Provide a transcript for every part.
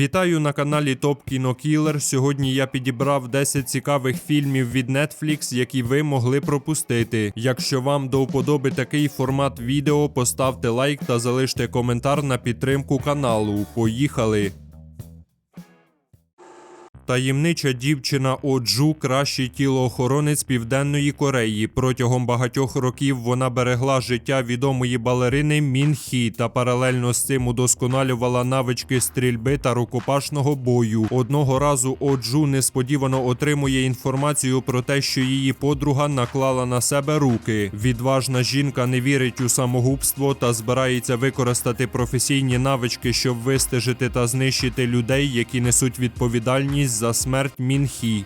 Вітаю на каналі Топ Кіно Кілер. Сьогодні я підібрав 10 цікавих фільмів від Netflix, які ви могли пропустити. Якщо вам до вподоби такий формат відео, поставте лайк та залиште коментар на підтримку каналу. Поїхали! Таємнича дівчина Оджу кращий тілоохоронець Південної Кореї. Протягом багатьох років вона берегла життя відомої балерини Мін Хі та паралельно з цим удосконалювала навички стрільби та рукопашного бою. Одного разу Оджу несподівано отримує інформацію про те, що її подруга наклала на себе руки. Відважна жінка не вірить у самогубство та збирається використати професійні навички, щоб вистежити та знищити людей, які несуть відповідальність за смерть Мінхі.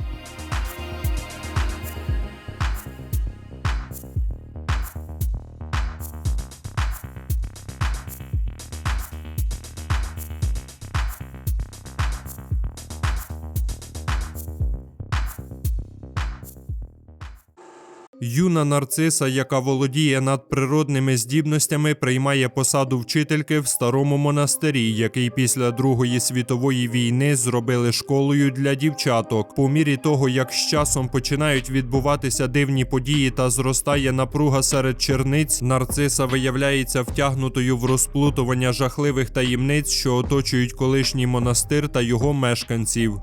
Юна нарциса, яка володіє надприродними здібностями, приймає посаду вчительки в старому монастирі, який після Другої світової війни зробили школою для дівчаток. По мірі того, як з часом починають відбуватися дивні події та зростає напруга серед черниць, нарциса виявляється втягнутою в розплутування жахливих таємниць, що оточують колишній монастир та його мешканців.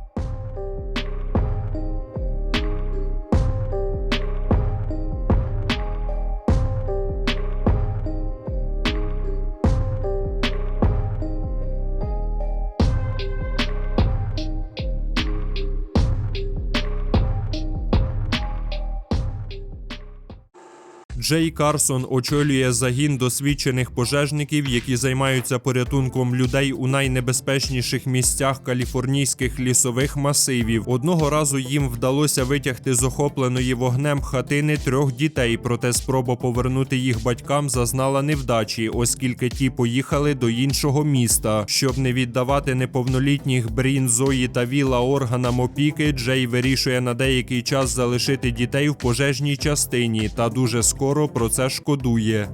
Джей Карсон очолює загін досвідчених пожежників, які займаються порятунком людей у найнебезпечніших місцях каліфорнійських лісових масивів. Одного разу їм вдалося витягти з охопленої вогнем хатини трьох дітей, проте спроба повернути їх батькам зазнала невдачі, оскільки ті поїхали до іншого міста. Щоб не віддавати неповнолітніх Брін, Зої та Віла органам опіки, Джей вирішує на деякий час залишити дітей в пожежній частині та дуже скоро про це шкодує.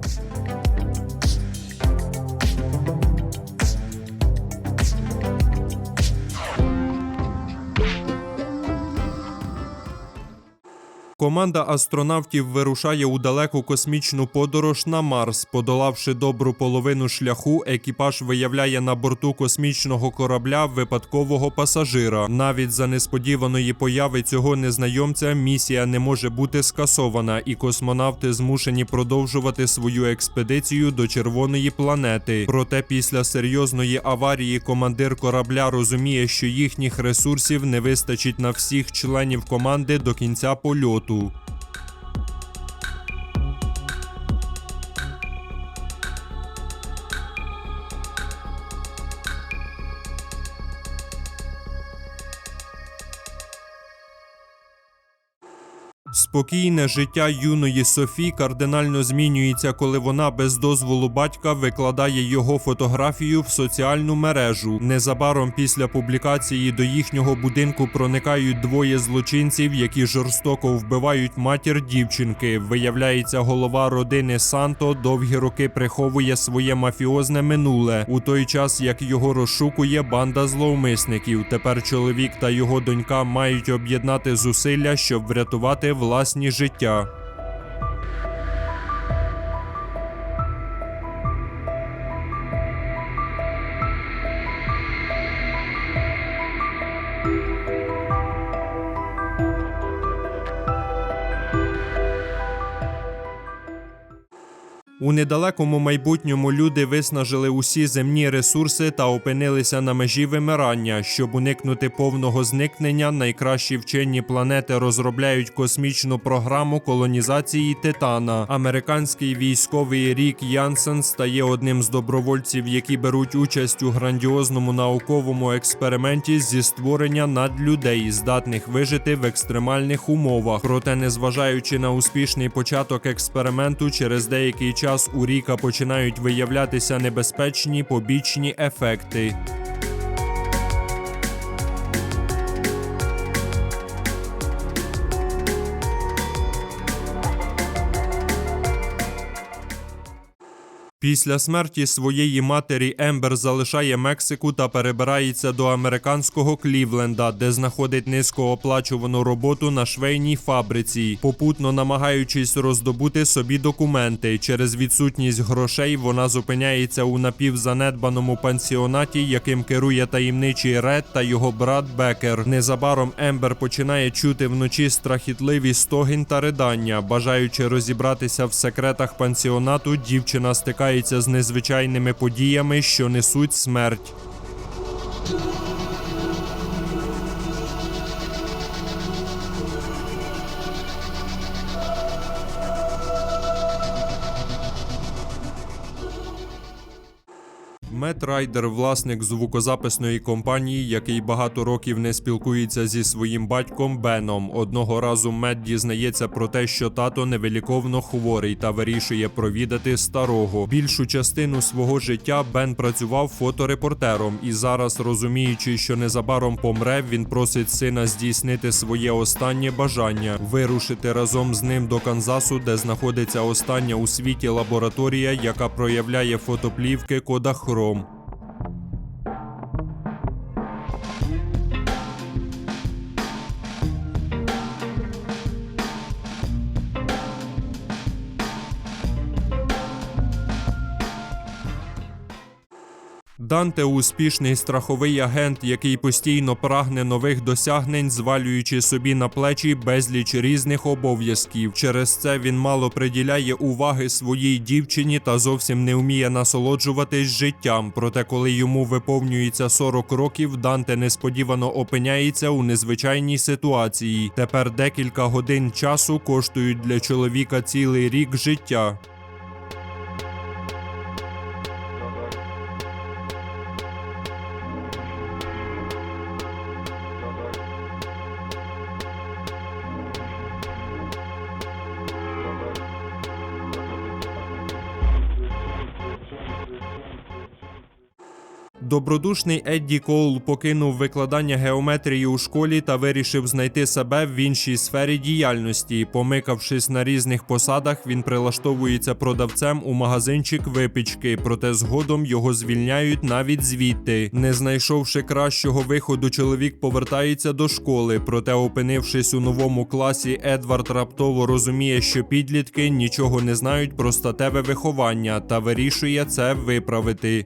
Команда астронавтів вирушає у далеку космічну подорож на Марс. Подолавши добру половину шляху, екіпаж виявляє на борту космічного корабля випадкового пасажира. Навіть за несподіваної появи цього незнайомця місія не може бути скасована, і космонавти змушені продовжувати свою експедицію до червоної планети. Проте після серйозної аварії командир корабля розуміє, що їхніх ресурсів не вистачить на всіх членів команди до кінця польоту. Porto. Спокійне життя юної Софі кардинально змінюється, коли вона без дозволу батька викладає його фотографію в соціальну мережу. Незабаром після публікації до їхнього будинку проникають двоє злочинців, які жорстоко вбивають матір дівчинки. Виявляється, голова родини Санто довгі роки приховує своє мафіозне минуле у той час, як його розшукує банда зловмисників. Тепер чоловік та його донька мають об'єднати зусилля, щоб врятувати власні життя. У недалекому майбутньому люди виснажили усі земні ресурси та опинилися на межі вимирання. Щоб уникнути повного зникнення, найкращі вчені планети розробляють космічну програму колонізації Титана. Американський військовий Рік Янсен стає одним з добровольців, які беруть участь у грандіозному науковому експерименті зі створення надлюдей, здатних вижити в екстремальних умовах. Проте, незважаючи на успішний початок експерименту, через деякий час у Ріка починають виявлятися небезпечні побічні ефекти. Після смерті своєї матері Ембер залишає Мексику та перебирається до американського Клівленда, де знаходить низькооплачувану роботу на швейній фабриці, попутно намагаючись роздобути собі документи. Через відсутність грошей вона зупиняється у напівзанедбаному пансіонаті, яким керує таємничий Ред та його брат Бекер. Незабаром Ембер починає чути вночі страхітливі стогін та ридання. Бажаючи розібратися в секретах пансіонату, дівчина стикається з незвичайними подіями, що несуть смерть. Мет Райдер, власник звукозаписної компанії, який багато років не спілкується зі своїм батьком Беном. Одного разу Мет дізнається про те, що тато невиліковно хворий та вирішує провідати старого. Більшу частину свого життя Бен працював фоторепортером, і зараз, розуміючи, що незабаром помре, він просить сина здійснити своє останнє бажання вирушити разом з ним до Канзасу, де знаходиться остання у світі лабораторія, яка проявляє фотоплівки Кодахром. Данте успішний страховий агент, який постійно прагне нових досягнень, звалюючи собі на плечі безліч різних обов'язків. Через це він мало приділяє уваги своїй дівчині та зовсім не вміє насолоджуватись життям. Проте, коли йому виповнюється 40 років, Данте несподівано опиняється у незвичайній ситуації. Тепер декілька годин часу коштують для чоловіка цілий рік життя. Добродушний Едді Коул покинув викладання геометрії у школі та вирішив знайти себе в іншій сфері діяльності. Помикавшись на різних посадах, він прилаштовується продавцем у магазинчик випічки, проте згодом його звільняють навіть звідти. Не знайшовши кращого виходу, чоловік повертається до школи. Проте, опинившись у новому класі, Едвард раптово розуміє, що підлітки нічого не знають про статеве виховання та вирішує це виправити.